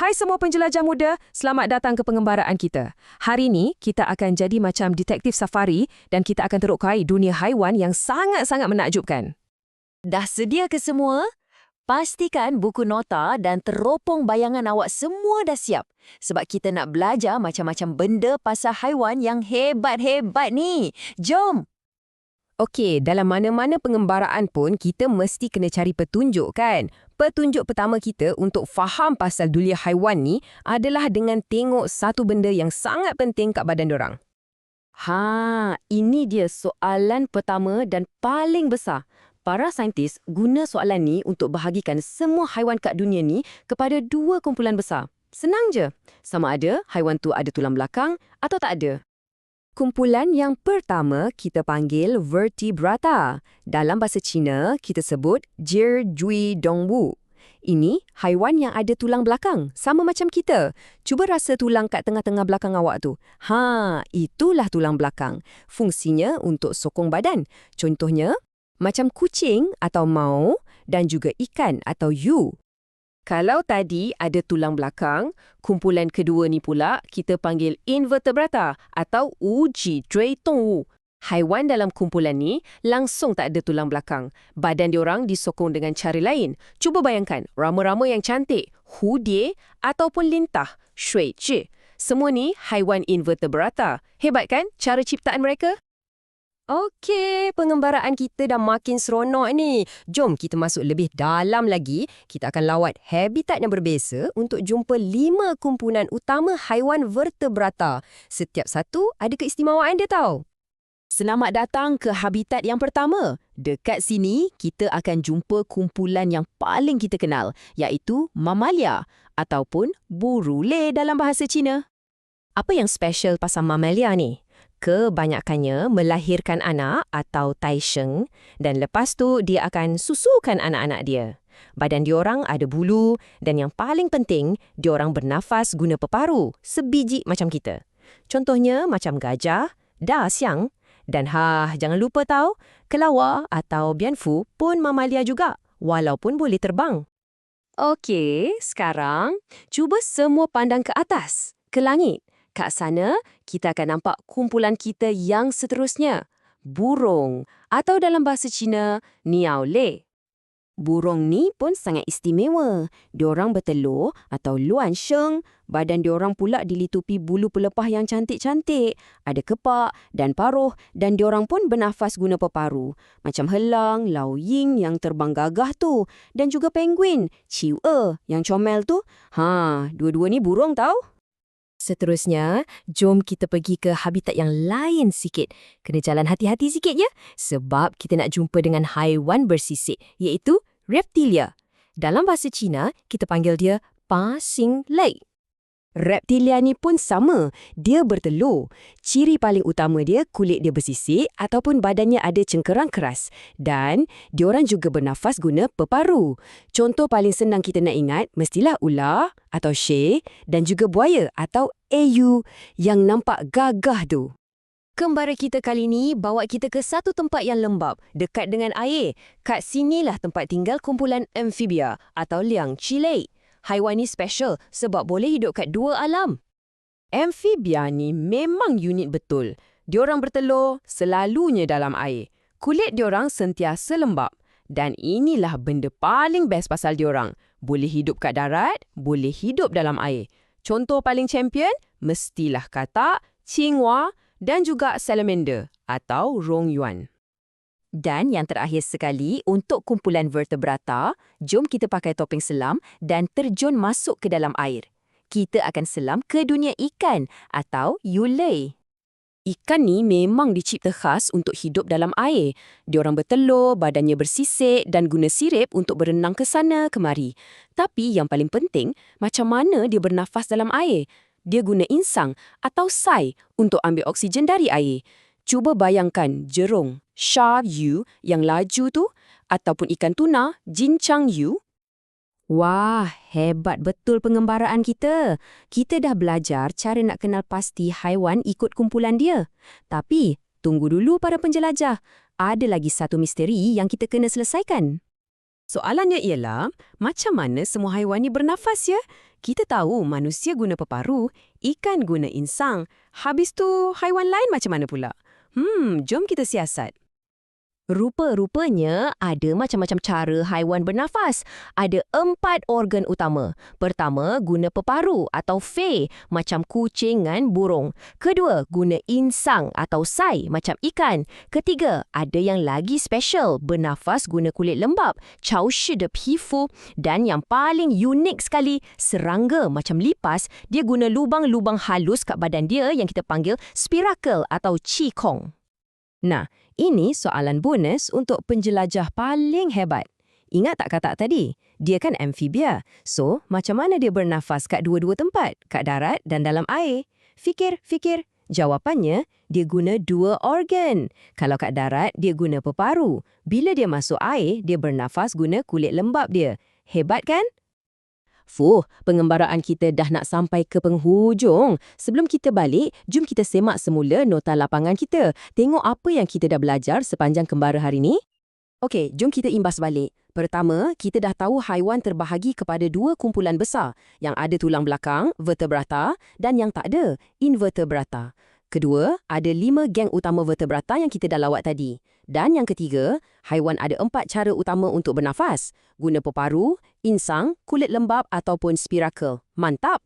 Hai semua penjelajah muda, selamat datang ke pengembaraan kita. Hari ini, kita akan jadi macam detektif safari dan kita akan terokai dunia haiwan yang sangat-sangat menakjubkan. Dah sedia ke semua? Pastikan buku nota dan teropong bayangan awak semua dah siap. Sebab kita nak belajar macam-macam benda pasal haiwan yang hebat-hebat ni. Jom! Okey, dalam mana-mana pengembaraan pun kita mesti kena cari petunjuk kan? Petunjuk pertama kita untuk faham pasal dunia haiwan ni adalah dengan tengok satu benda yang sangat penting kat badan dorang. Ha, ini dia soalan pertama dan paling besar. Para saintis guna soalan ni untuk bahagikan semua haiwan kat dunia ni kepada dua kumpulan besar. Senang je. Sama ada haiwan tu ada tulang belakang atau tak ada. Kumpulan yang pertama kita panggil vertebrata. Dalam bahasa Cina, kita sebut Jir Jui Dongwu. Ini haiwan yang ada tulang belakang, sama macam kita. Cuba rasa tulang kat tengah-tengah belakang awak tu. Ha, itulah tulang belakang. Fungsinya untuk sokong badan. Contohnya, macam kucing atau mau dan juga ikan atau yu. Kalau tadi ada tulang belakang, kumpulan kedua ni pula kita panggil invertebrata atau uji Wu. Haiwan dalam kumpulan ni langsung tak ada tulang belakang. Badan diorang disokong dengan cara lain. Cuba bayangkan, rama-rama yang cantik, hudie ataupun lintah, shui chi. Semua ni haiwan invertebrata. Hebat kan cara ciptaan mereka? Okey, pengembaraan kita dah makin seronok ni. Jom kita masuk lebih dalam lagi. Kita akan lawat habitat yang berbeza untuk jumpa lima kumpulan utama haiwan vertebrata. Setiap satu ada keistimewaan dia tahu. Selamat datang ke habitat yang pertama. Dekat sini, kita akan jumpa kumpulan yang paling kita kenal, iaitu mamalia ataupun burule dalam bahasa Cina. Apa yang special pasal mamalia ni? Kebanyakannya melahirkan anak atau taisheng dan lepas tu dia akan susukan anak-anak dia. Badan diorang ada bulu dan yang paling penting, diorang bernafas guna peparu, sebiji macam kita. Contohnya macam gajah, da siang dan ha jangan lupa tahu, kelawar atau bianfu pun mamalia juga walaupun boleh terbang. Okey, sekarang cuba semua pandang ke atas, ke langit. Kat sana, kita akan nampak kumpulan kita yang seterusnya. Burung atau dalam bahasa Cina, niao le. Burung ni pun sangat istimewa. Diorang bertelur atau luan sheng. Badan diorang pula dilitupi bulu pelepah yang cantik-cantik. Ada kepak dan paruh dan diorang pun bernafas guna peparu. Macam helang, lau ying yang terbang gagah tu. Dan juga penguin, ciu e yang comel tu. Ha, dua-dua ni burung tau. Seterusnya, jom kita pergi ke habitat yang lain sikit. Kena jalan hati-hati sikit ya, sebab kita nak jumpa dengan haiwan bersisik, iaitu reptilia. Dalam bahasa Cina, kita panggil dia Pa Sing Lei. Reptilia ni pun sama, dia bertelur. Ciri paling utama dia kulit dia bersisik ataupun badannya ada cengkerang keras. Dan diorang juga bernafas guna peparu. Contoh paling senang kita nak ingat mestilah ular atau she dan juga buaya atau au yang nampak gagah tu. Kembara kita kali ni bawa kita ke satu tempat yang lembab, dekat dengan air. Kat sinilah tempat tinggal kumpulan amfibia atau liang chilei. Haiwan ni special sebab boleh hidup kat dua alam. Amphibia ni memang unik betul. Diorang bertelur selalunya dalam air. Kulit diorang sentiasa lembab. Dan inilah benda paling best pasal diorang. Boleh hidup kat darat, boleh hidup dalam air. Contoh paling champion, mestilah katak, cingwa dan juga salamander atau rong yuan. Dan yang terakhir sekali, untuk kumpulan vertebrata, jom kita pakai topeng selam dan terjun masuk ke dalam air. Kita akan selam ke dunia ikan atau yulei. Ikan ni memang dicipta khas untuk hidup dalam air. Diorang bertelur, badannya bersisik dan guna sirip untuk berenang ke sana kemari. Tapi yang paling penting, macam mana dia bernafas dalam air? Dia guna insang atau sai untuk ambil oksigen dari air. Cuba bayangkan jerung, shark yu yang laju tu ataupun ikan tuna, jincang yu. Wah, hebat betul pengembaraan kita. Kita dah belajar cara nak kenal pasti haiwan ikut kumpulan dia. Tapi, tunggu dulu para penjelajah. Ada lagi satu misteri yang kita kena selesaikan. Soalannya ialah, macam mana semua haiwan ni bernafas ya? Kita tahu manusia guna peparu, ikan guna insang. Habis tu, haiwan lain macam mana pula? Hmm, jom kita siasat. Rupa-rupanya ada macam-macam cara haiwan bernafas. Ada empat organ utama. Pertama, guna peparu atau fe macam kucing dan burung. Kedua, guna insang atau sai macam ikan. Ketiga, ada yang lagi special, bernafas guna kulit lembab, chao shi de pifu. Dan yang paling unik sekali, serangga macam lipas, dia guna lubang-lubang halus kat badan dia yang kita panggil spiracle atau qi-kong. Nah, ini soalan bonus untuk penjelajah paling hebat. Ingat tak kata tadi? Dia kan amfibia. So, macam mana dia bernafas kat dua-dua tempat? Kat darat dan dalam air? Fikir, fikir. Jawapannya, dia guna dua organ. Kalau kat darat, dia guna peparu. Bila dia masuk air, dia bernafas guna kulit lembab dia. Hebat kan? Fuh, pengembaraan kita dah nak sampai ke penghujung. Sebelum kita balik, jom kita semak semula nota lapangan kita. Tengok apa yang kita dah belajar sepanjang kembara hari ni. Okey, jom kita imbas balik. Pertama, kita dah tahu haiwan terbahagi kepada dua kumpulan besar. Yang ada tulang belakang, vertebrata, dan yang tak ada, invertebrata. Kedua, ada lima geng utama vertebrata yang kita dah lawat tadi. Dan yang ketiga, haiwan ada empat cara utama untuk bernafas. Guna peparu, insang, kulit lembab ataupun spiracle. Mantap!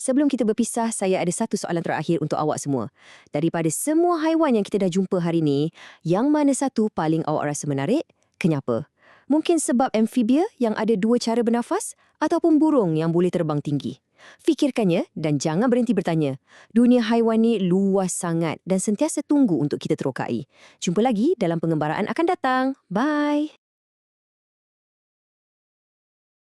Sebelum kita berpisah, saya ada satu soalan terakhir untuk awak semua. Daripada semua haiwan yang kita dah jumpa hari ini, yang mana satu paling awak rasa menarik? Kenapa? Mungkin sebab amfibia yang ada dua cara bernafas ataupun burung yang boleh terbang tinggi. Fikirkannya dan jangan berhenti bertanya. Dunia haiwan ni luas sangat dan sentiasa tunggu untuk kita terokai. Jumpa lagi dalam pengembaraan akan datang. Bye!